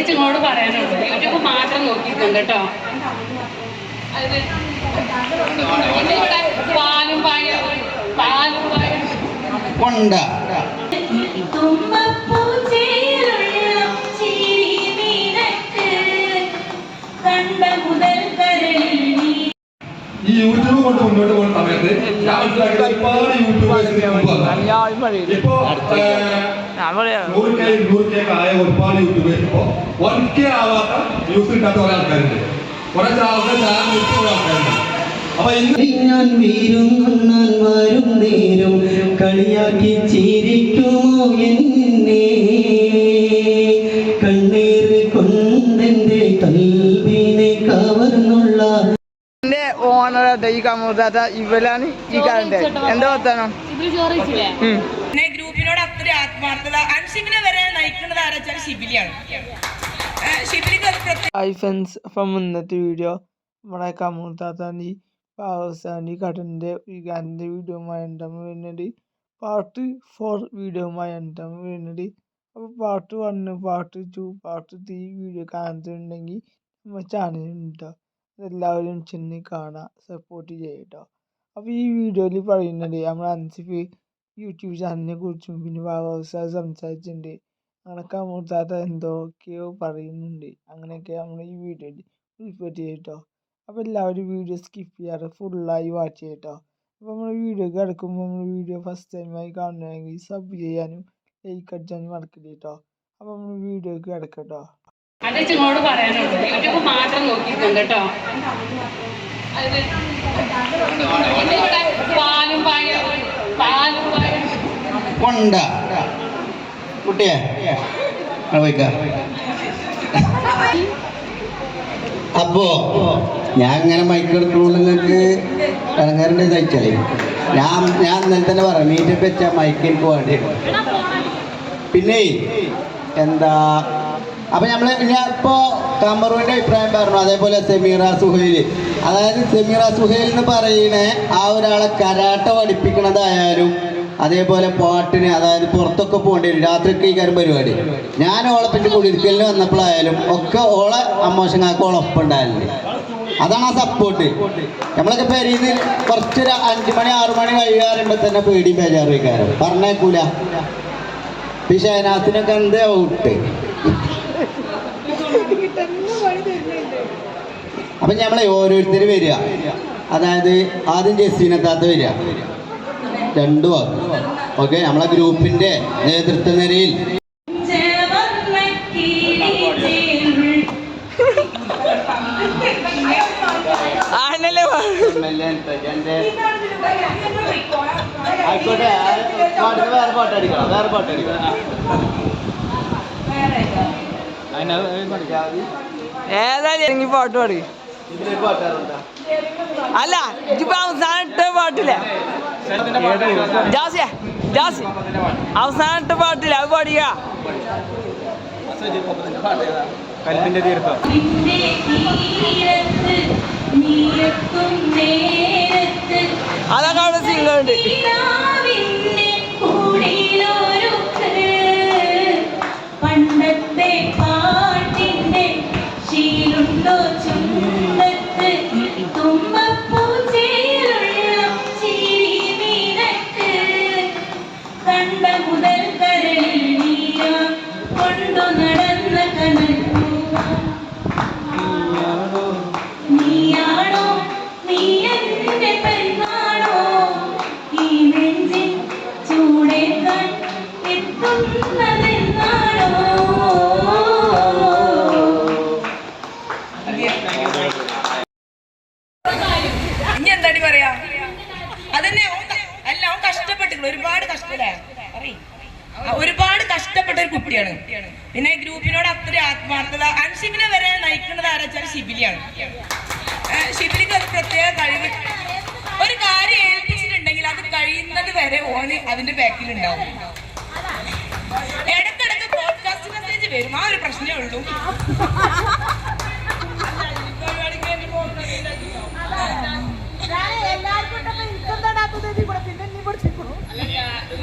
അതേ ചിങ്ങോട് പറയാനുള്ളൂ യൂട്യൂബ് മാത്രം നോക്കിയിട്ടുണ്ട് കേട്ടോ. പാലും പാലും ഈ യൂട്യൂബ് കൊണ്ട് മുന്നോട്ട് പോകുന്ന സമയത്ത് ഞാൻ മനസ്സിലാക്കിയത് ഒരുപാട് യൂട്യൂബേഴ്സ് ഇപ്പോ നൂറ് കെ ഇരുന്നൂറ് കെ ആയ ഒരുപാട് യൂട്യൂബേഴ്സ് ഇപ്പോ വൺ കെ ആവാത്ത ന്യൂസ് കിട്ടാത്ത കുറെ ആൾക്കാരുണ്ട്. കുറെ ആൾക്കാർ ചാനൽ നിർത്തി കുറെ ആൾക്കാരുണ്ട്. അപ്പൊ ഞാൻ വീരും കണ്ണാൻ വരും നേരും കളിയാക്കി ചിരിക്കുമോ എന്നെ? കണ്ണീർ കൊണ്ടെന്റെ കൽവിനെ കവർന്നുള്ള ഓണറാട്ട ഈ കമൂത്താത്ത ഇവലാണ് ഈ കാലത്തെ എന്താ വർത്താനം. പിന്നെ ഗ്രൂപ്പിനോട് അത്ര ആത്മാർത്ഥത. അൻഷിബിനെ വരെ നയിക്കുന്നത് ആരാച്ചാൽ ശിബിലിയാണ് ഹായ് ഫ്രണ്ട്സ് അപ്പം ഇന്നത്തെ വീഡിയോ നമ്മുടെ കമൂത്താത്താന്റെ പാവസാനി കടന്റെ വികാരന്റെ വീഡിയോമായി ഉണ്ടാകുമ്പോൾ വരുന്നുണ്ട്. പാർട്ട് ഫോർ വീഡിയോമായി ഉണ്ടാകുമ്പോൾ വരുന്നുണ്ട്. അപ്പോൾ part one part two part three video കാണുന്നുണ്ടെങ്കിൽ നമ്മുടെ ചാനലുണ്ട് എല്ലാവരും ചെന്ന് കാണുക സപ്പോർട്ട് ചെയ്യട്ടോ. അപ്പോൾ ഈ വീഡിയോയിൽ പറയുന്നത് നമ്മൾ അൻസിഫ് യൂട്യൂബ് ചാനലിനെ കുറിച്ചും പിന്നെ ബാബാസാർ സംസാരിച്ചിട്ടുണ്ട് അങ്ങനൊക്കെ മൂത്താത്ത എന്തൊക്കെയോ പറയുന്നുണ്ട്. അങ്ങനെയൊക്കെ നമ്മൾ ഈ വീഡിയോയിൽ ഉൾപ്പെടുത്തി ചെയ്യട്ടോ. അപ്പോൾ എല്ലാവരും വീഡിയോ സ്കിപ്പ് ചെയ്യാറ് ഫുള്ളായി വാച്ച് ചെയ്യട്ടോ. അപ്പോൾ നമ്മൾ വീഡിയോ കിടക്കുമ്പോൾ നമ്മൾ വീഡിയോ ഫസ്റ്റ് ടൈമായി കാണണമെങ്കിൽ സബ് ചെയ്യാനും ലൈക്ക് അടിച്ചാനും മറക്കില്ല കേട്ടോ അപ്പോൾ നമ്മൾ വീഡിയോക്ക് കിടക്കട്ടോ. അതേ ചിങ്ങോട് പറയാനുള്ളൂ യൂട്യൂബ് മാത്രം നോക്കിയിട്ടുണ്ട് കേട്ടോ. ഇവിടെ പാലും പായും പാലും പായും കൊണ്ട. കുട്ടിയെ. അപ്പോ ഞാൻ ഇങ്ങനെ മൈക്കെടുക്കണോണ്ട് നിങ്ങൾക്ക് ഇറങ്ങാറുണ്ട് തയ്ച്ചാലേ ഞാൻ ഞാൻ ഇന്നലെ തന്നെ പറയാം മീറ്റപ്പ് വെച്ചാൽ മൈക്ക് എനിക്ക് പിന്നെ എന്താ അപ്പൊ നമ്മൾ ഞാൻ ഇപ്പോ കമറുവിന്റെ അഭിപ്രായം പറഞ്ഞു. അതേപോലെ സെമീറ സുഹൈൽ അതായത് സെമീറ സുഹൈൽ എന്ന് പറയുന്ന ആ ഒരാളെ കരാട്ട പഠിപ്പിക്കണതായാലും അതേപോലെ പാട്ടിന് അതായത് പുറത്തൊക്കെ പോകേണ്ടി വരും. രാത്രിക്ക് ഈ പരിപാടി. ഞാൻ ഓളെ പിന്നെ കുടിയിരിക്കലിന് വന്നപ്പോഴായാലും ഒക്കെ ഓളെ അമ്മോശങ്ങാക്ക് ഓളൊപ്പം ഉണ്ടായിരുന്നു അതാണ് ആ സപ്പോർട്ട് നമ്മളൊക്കെ പെരീന്ന് കുറച്ചൊരു അഞ്ചു മണി ആറു മണി കഴിയാറുമ്പോ തന്നെ പേടിയും ബേജാറും പറഞ്ഞേക്കൂല. ഈ ഷഹനാസിനൊക്കെ എന്ത് ഔട്ട് അപ്പൊ നമ്മളെ ഓരോരുത്തർ വരിക. അതായത് ആദ്യം ജസീനത്താത്ത വരിക. രണ്ടു വാക്ക്. ഓക്കെ നമ്മളെ ഗ്രൂപ്പിന്റെ നേതൃത്വ നിരയിൽ. ഏതാ വേറെ ഏതായാലും പാട്ട് പാടി. അല്ല ഇപ്പൊ അവസാനം ഇട്ട പാട്ടില്ലേ? ജാസിയ ജാസി. അവസാനത്തെ പാട്ടില്ല? അത് പാടിയ. കൽപ്പിന്റെ തീർത്ഥം. അതൊക്കെ അവിടെ സിംഗർ വരെ ഓന് അതിന്റെ ബാക്കിൽ ഉണ്ടാവും ഇടക്കിടക്ക് പോഡ്കാസ്റ്റ് മെസ്സേജ് വരും. ആ ഒരു പ്രശ്നമേ ഉള്ളൂ.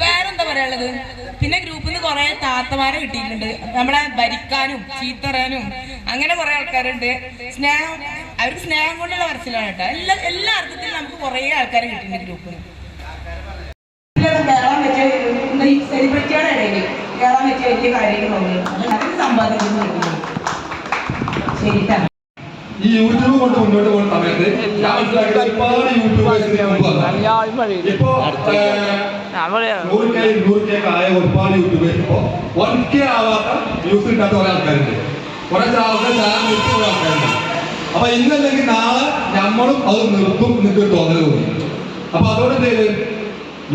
വേറെന്താ പറയാനുള്ളത്? പിന്നെ ഗ്രൂപ്പിൽ നിന്ന് കുറെ താത്തമാരെ കിട്ടിയിട്ടുണ്ട്. നമ്മളെ ഭരിക്കാനും ചീത്തറാനും അങ്ങനെ കുറെ ആൾക്കാരുണ്ട്. സ്നേഹം അവർക്ക് സ്നേഹം കൊണ്ടുള്ള മനസ്സിലാണ് കേട്ടോ. എല്ലാ എല്ലാ അർത്ഥത്തിലും നമുക്ക് കുറെ ആൾക്കാരെ കിട്ടിയിട്ടുണ്ട് ഗ്രൂപ്പിന് കേരളം പറ്റിയ ഈ സെലിബ്രിറ്റിയുടെ ഇടയിൽ കയറാൻ പറ്റിയ വലിയ കാര്യങ്ങൾ അതിന് സമ്പാദിക്കുന്നു ശരിട്ടാ. ഈ യൂട്യൂബ് കൊണ്ട് മുന്നോട്ട് പോകുന്ന സമയത്ത് ഞാൻ മനസ്സിലാക്കിയത് ഒരുപാട് യൂട്യൂബേഴ്സ്. ഇപ്പോ നൂറ് കെ ആയ ഒരുപാട് യൂട്യൂബേഴ്സ് ഇപ്പോ വൺ കെ ആവാത്ത വ്യൂസ് കിട്ടാത്ത കുറെ ആൾക്കാരുണ്ട്. കുറെ ആൾക്കാർ ചാനൽ നിർത്തി കുറെ ആൾക്കാരുണ്ട്. അപ്പൊ ഇന്നല്ലെങ്കിൽ നാളെ നമ്മളും അത് നിർത്തും എന്നിട്ട് തോന്നൽ തോന്നി. അപ്പൊ അതുകൊണ്ട് എന്ത് ചെയ്ത്?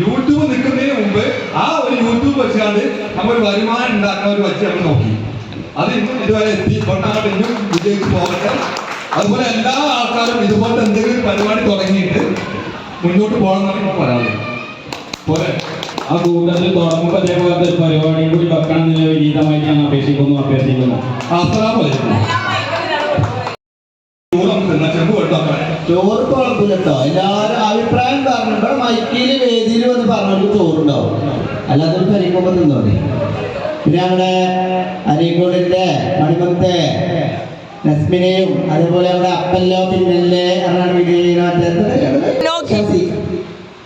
യൂട്യൂബ് നിൽക്കുന്നതിന് മുമ്പ് ആ ഒരു യൂട്യൂബ് വെച്ചാണ്ട് നമ്മൾ വരുമാനം ഉണ്ടാക്കുന്ന ഒരു വച്ച് നമ്മൾ നോക്കി. അത് ഇന്നും ഇതുവരെ എത്തി. കൊണ്ടാണ്ട് ഇന്നും വിജയിച്ച് പോകട്ടെ. അതുപോലെ എല്ലാ ആൾക്കാരും ഇതുപോലത്തെ എന്തെങ്കിലും പരിപാടി തുടങ്ങിയിട്ട് മുന്നോട്ട് പോകണം എന്നാണ് പറയാറ് പോലെ ആ കൂട്ടത്തിൽ തുടങ്ങുമ്പോൾ അതേപോലത്തെ പരിപാടിയും കൂടി വെക്കണം എന്നുള്ള വിനീതമായിട്ട് ഞാൻ അപേക്ഷിക്കുന്നു അഭ്യർത്ഥിക്കുന്നു അസ്സലാമു അലൈക്കും ചോറ് നമുക്ക് തിന്നാം. ചെമ്പ് വെട്ടാക്കണേ ചോറ് കുഴപ്പമില്ല കേട്ടോ എല്ലാവരും അഭിപ്രായം പറഞ്ഞു ഇവിടെ മൈക്കിൽ വേദിയിൽ വന്ന് പറഞ്ഞവർക്ക് ചോറുണ്ടാവും അല്ലാതെ ഒരു പരിക്കുമ്പോ തിന്നോടെ പിന്നെ അവിടെ അരീക്കോടിന്റെ മണിമത്തെ നസ്മിനെയും അതേപോലെ അവിടെ അപ്പല്ലോ പിന്നല്ലേ എന്നാണ്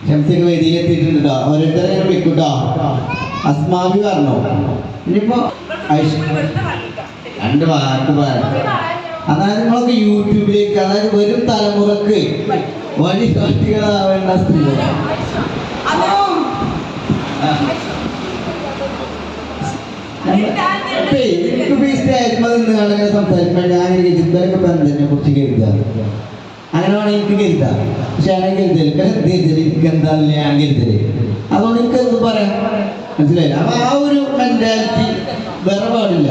ഷംസിക്ക് വേദിയിൽ എത്തിയിട്ടുണ്ട് കേട്ടോ. ഓരോരുത്തരെ വിളിക്കും കേട്ടോ. അസ്മാബി പറഞ്ഞു? ഇനിയിപ്പോ രണ്ട് വാക്ക് പറയാം. അതായത് നമ്മളൊക്കെ യൂട്യൂബിലേക്ക് അതായത് വരും തലമുറയ്ക്ക് വഴി കാട്ടികളാവേണ്ട സ്ത്രീകൾ. ആയിരിക്കുമ്പോൾ സംസാരിക്കുമ്പോൾ ഞാൻ ഇതുവരെയൊക്കെ ബന്ധത്തിനെ കുറിച്ച് കരുതാറ് അങ്ങനെ വേണം എനിക്ക് കരുതാം പക്ഷെ ഞാൻ കരുതൽ എനിക്ക് എന്താണെന്ന് ഞാൻ കരുതൽ അതുകൊണ്ട് എനിക്ക് എന്ത് പറയാം. മനസ്സിലായില്ല? ആ ഒരു മെന്റാലിറ്റി വേറെ പാടില്ല.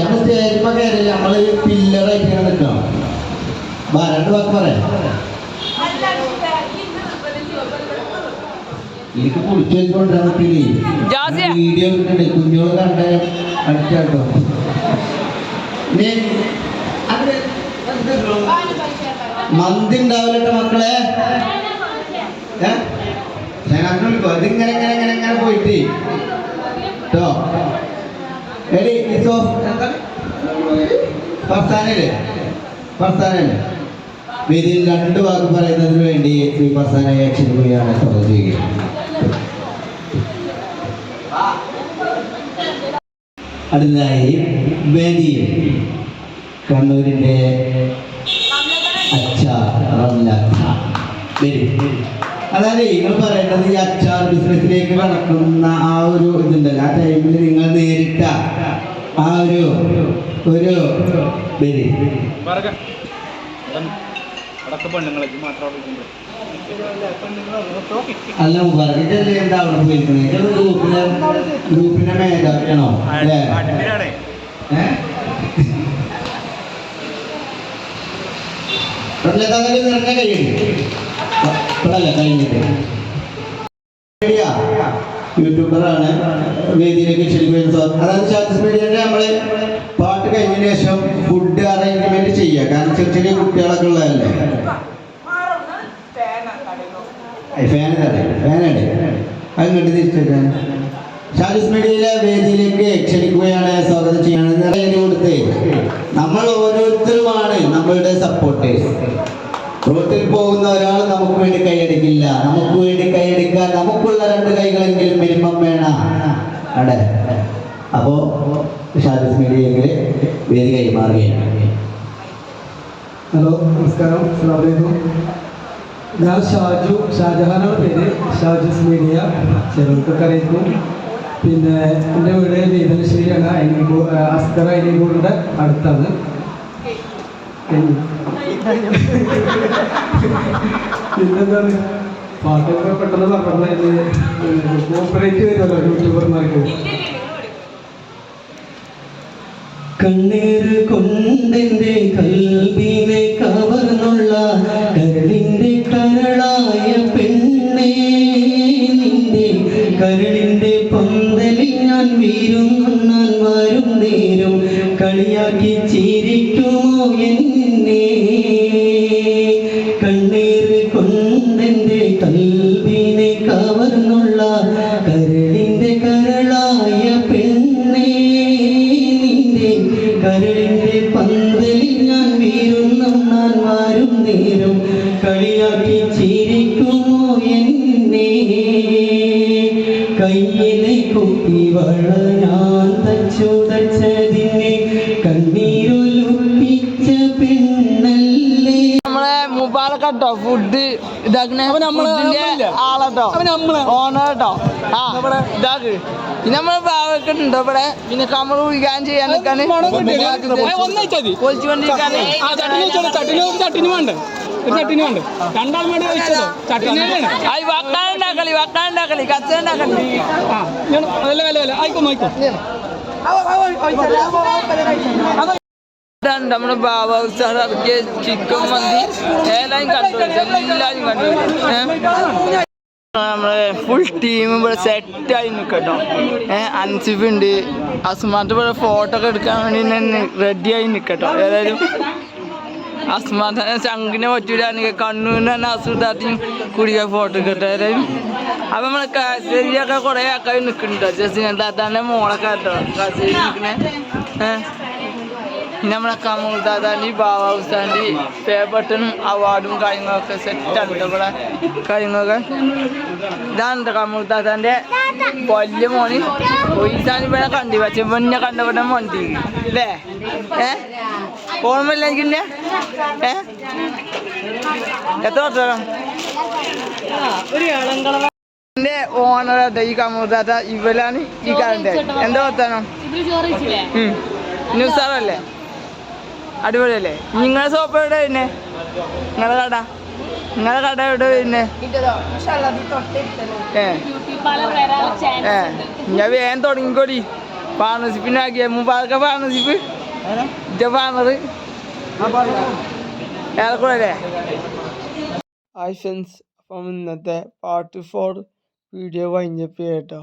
നമ്മൾ സ്റ്റേജിന്മേൽ കയറില്ല നമ്മൾ പില്ലറായിട്ട് ഇങ്ങനെ നിൽക്കണം. രണ്ട് എനിക്ക് കുളിച്ചു വെച്ചുകൊണ്ടിരാൻ പറ്റില്ലേ വീഡിയോ കിട്ടണ്ടേ കുഞ്ഞോൾ കണ്ട എന്ത് മന്തി ഉണ്ടാവില്ലട്ടോ മക്കളെ? ഞാൻ അങ്ങനെ വിളിക്കോ ഇതിങ്ങനെ ഇങ്ങനെ ഇങ്ങനെ ഇങ്ങനെ പോയിട്ട്. കേട്ടോ എടി ഇസോ ഫർസാനല്ലേ ഫർസാനല്ലേ വേദിയിൽ രണ്ട് വാക്ക് പറയുന്നതിന് വേണ്ടി ശ്രീ ഫർസാനെ ക്ഷണിക്കുകയാണ് സ്വാഗതം ചെയ്യുക അടുത്തതായി വേദിയും കണ്ണൂരിന്റെ അച്ചാർ. അതായത് നിങ്ങൾ പറയേണ്ടത് ഈ അച്ചാർ ബിസിനസ്സിലേക്ക് കടക്കുന്ന ആ ഒരു ഇതുണ്ടല്ലോ. ആ ടൈമിൽ നിങ്ങൾ നേരിട്ട ആ ഒരു ഒരു വരി. അല്ല മുബാറക്കിന്റെ എന്താ അവിടെ പോയിരിക്കണേ? ഇത് ഗ്രൂപ്പിലെ ഗ്രൂപ്പിന്റെ മേധാവിയാണോ? അല്ലേ? ഏഹ് പ്രളയതാകൽ നിറഞ്ഞ കഴിയുണ്ട് ഇപ്പോഴല്ല കഴിഞ്ഞിട്ട് മീഡിയ. യൂട്യൂബറാണ്. വേദിയിലേക്ക് ക്ഷണിക്കുന്നത് അതായത് മീഡിയന്റെ നമ്മൾ കഴിഞ്ഞതിന് ശേഷം ഫുഡ് അറേഞ്ച്മെന്റ് ചെയ്യുക കാരണം ചെറിയ ചെറിയ കുട്ടികളൊക്കെ ഉള്ളതല്ലേ? ഫാൻ തടേ ഫാനടേ അത് കണ്ട് തിരിച്ചെടുക്കാൻ ഷാജിസ് മീഡിയയിലെ വേദിയിലേക്ക് ക്ഷണിക്കുകയാണ് സ്വാഗതം ചെയ്യാണ് നിറയെ കൊടുത്തേ. നമ്മൾ ഓരോരുത്തരുമാണ് നമ്മളുടെ സപ്പോർട്ടേഴ്സ് റോട്ടിൽ പോകുന്ന ഒരാൾ നമുക്ക് വേണ്ടി കൈയടിക്കില്ല നമുക്ക് വേണ്ടി കൈയടിക്കാൻ നമുക്കുള്ള രണ്ട് കൈകളെങ്കിലും മിനിമം വേണം. അടെ അപ്പോ ഷാജിസ് മീഡിയയിലെ വേദി കൈമാറുകയാണ്. ഹലോ നമസ്കാരം. അസ്സലാമലൈക്കും. ഞാൻ ഷാജു ഷാജഹാനാണ് പേര്. ഷാജിസ് മീഡിയ ചിലർക്കൊക്കെ അറിയിക്കും പിന്നെ എന്റെ വീട് നീതലശ്ശേരിയാണ് അയനിക്കൂ അസ്കർ അയനിക്കൂടിന്റെ അടുത്താണ്. പിന്നെന്താണ്? പാട്ടൊക്കെ പെട്ടെന്ന് പറഞ്ഞത് കോപ്പറേറ്റ് വരുമല്ലോ യൂട്യൂബർമാർക്ക് കണ്ണീര് കൊണ്ടെന്റെ കൽവിനെ കവർന്നുള്ള കരളിന്റെ കരളായ പെണ്ണേ നിന്റെ കരളിന്റെ പന്തലിൽ ഞാൻ വീരുന്നുണ്ണാൻ വരും നേരും കളിയാക്കി ചിരിക്കുമോ കളിയാക്കി ചിരിക്കുന്നു എന്നെ. കയ്യിലെ കുപ്പിവള ഞാൻ തച്ചുടച്ചതിനെ കണ്ണീരൊലുപ്പിച്ച പെണ്ണല്ലേ. നമ്മളെ മുബാറക്ക് കേട്ടോ ഫുഡ് ഇതാക്കണേ ഫുഡിന്റെ ആളാട്ടോ. ഓണർ കേട്ടോ ആ ഇതാക്ക്. പിന്നെ നമ്മളെ ഭാഗമൊക്കെ ഉണ്ടോ ഇവിടെ പിന്നെ കമർ കുഴിക്കാൻ ചെയ്യാൻ നിൽക്കാന് പൊളിച്ചുകൊണ്ടിരിക്കാന് ചട്ടിനി വക്കാൻ ഉണ്ടാക്കളി വക്കാൻ ഉണ്ടാക്കളി കച്ച ആയിക്കോ ഇതാണ് നമ്മുടെ ബാബ സാർ ഇറക്കിയ ചിക്കൻ മന്തി. ഏതായും കണ്ടു എല്ലാരും കണ്ടു. നമ്മളെ ഫുൾ ടീം ഇവിടെ സെറ്റായി നിൽക്കട്ടോ ഏഹ് അൻസിഫ് ഉണ്ട്. അസ്മാത്ത് ഇവിടെ ഫോട്ടോ ഒക്കെ എടുക്കാൻ വേണ്ടി റെഡിയായി നിൽക്കട്ടോ ഏതായാലും അസ്മാത്ത് ചങ്കിനെ പറ്റൂലാണെങ്കിൽ കണ്ണൂരിന് തന്നെ അസുഖാത്തിനും കുടിക്കാൻ ഫോട്ടോ കിട്ടും ഏതായാലും അപ്പൊ നമ്മളെ കാശ്മീരിയൊക്കെ കുറെ ആൾക്കാർ നിൽക്കുന്നുണ്ടോ ജസ്റ്റ് താത്താന്റെ മോളൊക്കെ കേട്ടോ കാശ്മീരി നിൽക്കണേ ഏഹ് പിന്നെ നമ്മളെ കമൂർ ദാദാന്റെ ബാബ ഹുസാന്റെ പേപ്പട്ടനും അവാർഡും കാര്യങ്ങളൊക്കെ സെറ്റാണ് ഇവിടെ. കാര്യങ്ങളൊക്കെ. ഇതാണ് കമൂർ ദാദാന്റെ വലിയ മോന്. ഒയ്സാൻ ഇവിടെ കണ്ടി. പക്ഷെ മുന്നേ കണ്ടവിടെ മന്തി. അല്ലേ ഏ? ഓർമ്മയില്ല എനിക്കില്ലേ? ഓണർ ഈ ഇവരാണ് ഈ കാലത്തെ. എന്താ വർത്താനം? ഇതിൽ ചോറിച്ചില്ലേ ന്യൂസ് സാറല്ലേ അടിപൊളിയല്ലേ? നിങ്ങളെ ഷോപ്പ് എവിടെ പിന്നെ നിങ്ങളെ കട? നിങ്ങളെ കട എവിടെ പിന്നെ ഏ. ഞാൻ വേഗം തുടങ്ങിക്കോടി. പാർട്ണർഷിപ്പിനാക്കിയ മുമ്പാതൊക്കെ പാർട്ണർഷിപ്പ് ഇറ്റ പാർട്ണർ ഹായ് ഫ്രണ്ട്സ് അപ്പം ഇന്നത്തെ പാർട്ട് ഫോർ വീഡിയോ കഴിഞ്ഞപ്പോൾ കേട്ടോ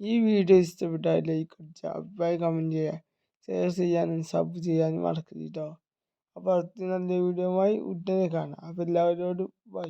ഈ വീഡിയോ ഇഷ്ടപ്പെട്ടാൽ ലൈക്ക് അടിച്ച അഭിപ്രായം കമന്റ് ചെയ്യുക. ഷെയർ ചെയ്യാനും സബ് ചെയ്യാനും മറക്കരുത് കേട്ടോ അപ്പോൾ അടുത്ത നല്ല വീഡിയോയുമായി ഉടനെ കാണാം. അപ്പോൾ എല്ലാവരോടും ബൈ